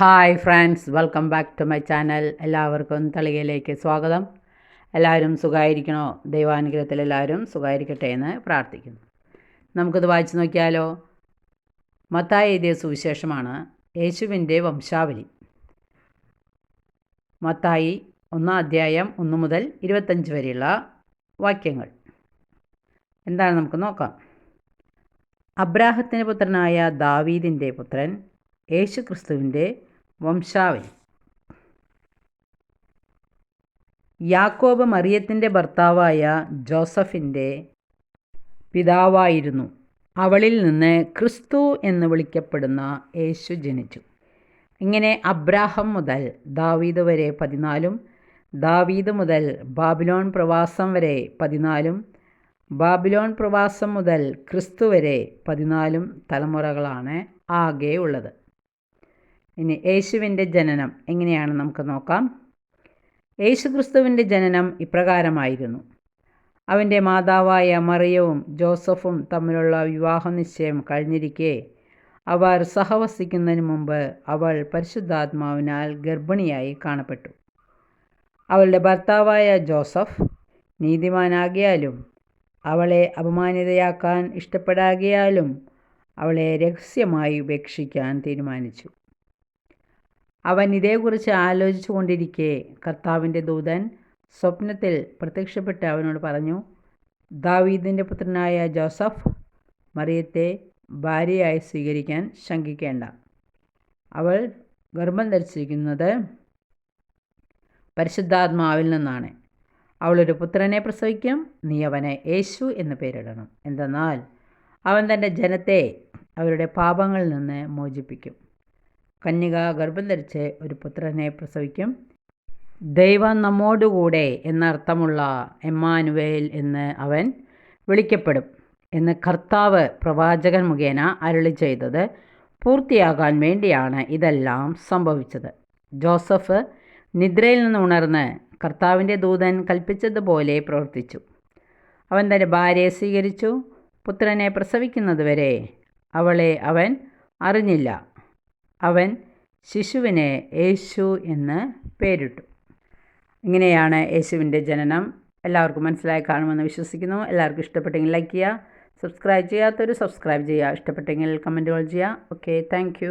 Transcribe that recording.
Hi friends welcome back to my channel എല്ലാവർക്കും തളികയിലേക്ക് സ്വാഗതം. എല്ലാവരും സുഖമായിരിക്കണോ ദൈവാനുഗ്രഹത്തിൽ എല്ലാവരും സുഖമായിരിക്കട്ടെ എന്ന് പ്രാർത്ഥിക്കുന്നു. നമുക്കിത് വായിച്ചു നോക്കിയാലോ? മത്തായി എഴുതിയ സുവിശേഷമാണ് യേശുവിന്റെ വംശാവലി. മത്തായി ഒന്നാം അധ്യായം ഒന്ന് മുതൽ ഇരുപത്തഞ്ച് വരെയുള്ള വാക്യങ്ങൾ. എന്താണ് നമുക്ക് നോക്കാം. അബ്രാഹത്തിന്റെ പുത്രനായ ദാവീദിന്റെ പുത്രൻ യേശു ക്രിസ്തുവിന്റെ വംശാവലി. യാക്കോബ് മറിയത്തിന്റെ ഭർത്താവായ ജോസഫിന്റെ പിതാവായിരുന്നു. അവളിൽ നിന്ന് ക്രിസ്തു എന്ന് വിളിക്കപ്പെടുന്ന യേശു ജനിച്ചു. ഇങ്ങനെ അബ്രാഹം മുതൽ ദാവീദ് വരെ പതിനാലും ദാവീദ് മുതൽ ബാബിലോൺ പ്രവാസം വരെ പതിനാലും ബാബിലോൺ പ്രവാസം മുതൽ ക്രിസ്തു വരെ പതിനാലും തലമുറകളാണ് ആകെ ഉള്ളത് ഇനി യേശുവിന്റെ ജനനം എങ്ങനെയാണ് നമുക്ക് നോക്കാം. യേശു ക്രിസ്തുവിന്റെ ജനനം ഇപ്രകാരമായിരുന്നു. അവന്റെ മാതാവായ മറിയവും ജോസഫും തമ്മിലുള്ള വിവാഹ നിശ്ചയം കഴിഞ്ഞിരിക്കെ അവർ സഹവസിക്കുന്നതിന് മുമ്പ് അവൾ പരിശുദ്ധാത്മാവിനാൽ ഗർഭിണിയായി കാണപ്പെട്ടു. അവളുടെ ഭർത്താവായ ജോസഫ് നീതിമാനാകിയാലും അവളെ അപമാനിതയാക്കാൻ ഇഷ്ടപ്പെടാകിയാലും അവളെ രഹസ്യമായി ഉപേക്ഷിക്കാൻ തീരുമാനിച്ചു. അവൻ ഇതേക്കുറിച്ച് ആലോചിച്ചു കൊണ്ടിരിക്കെ. കർത്താവിന്റെ ദൂതൻ സ്വപ്നത്തിൽ പ്രത്യക്ഷപ്പെട്ട് അവനോട് പറഞ്ഞു ദാവീദിന്റെ പുത്രനായ ജോസഫ് മറിയത്തെ ഭാര്യയായി സ്വീകരിക്കാൻ ശങ്കിക്കേണ്ട. അവൾ ഗർഭം ധരിച്ചിരിക്കുന്നത് പരിശുദ്ധാത്മാവിൽ നിന്നാണ്. അവളൊരു പുത്രനെ പ്രസവിക്കും നീ അവനെ യേശു എന്ന് പേരിടണം. എന്തെന്നാൽ അവൻ തന്റെ ജനത്തെ അവരുടെ പാപങ്ങളിൽ നിന്ന് മോചിപ്പിക്കും. കന്യക ഗർഭം ധരിച്ച് ഒരു പുത്രനെ പ്രസവിക്കും. ദൈവം നമ്മോടുകൂടെ എന്നർത്ഥമുള്ള എമ്മാനുവേൽ എന്ന് അവൻ വിളിക്കപ്പെടും. എന്ന് കർത്താവ് പ്രവാചകൻ മുഖേന അരുളി ചെയ്തത് പൂർത്തിയാകാൻ വേണ്ടിയാണ് ഇതെല്ലാം സംഭവിച്ചത്. ജോസഫ് നിദ്രയിൽ നിന്ന് ഉണർന്ന് കർത്താവിന്റെ ദൂതൻ കൽപ്പിച്ചതുപോലെ പ്രവർത്തിച്ചു. അവൻ തന്റെ ഭാര്യയെ സ്വീകരിച്ചു. പുത്രനെ പ്രസവിക്കുന്നതുവരെ അവളെ അവൻ അറിഞ്ഞില്ല. അവൻ ശിശുവിനെ യേശു എന്ന് പേരിട്ടു. ഇങ്ങനെയാണ് യേശുവിന്റെ ജനനം. എല്ലാവർക്കും മനസ്സിലായി കാണുമെന്ന് വിശ്വസിക്കുന്നു. എല്ലാവർക്കും ഇഷ്ടപ്പെട്ടെങ്കിൽ ലൈക്ക് ചെയ്യുക സബ്സ്ക്രൈബ് ചെയ്യാത്തവർ സബ്സ്ക്രൈബ് ചെയ്യുക. ഇഷ്ടപ്പെട്ടെങ്കിൽ കമന്റുകൾ ചെയ്യുക. Okay thank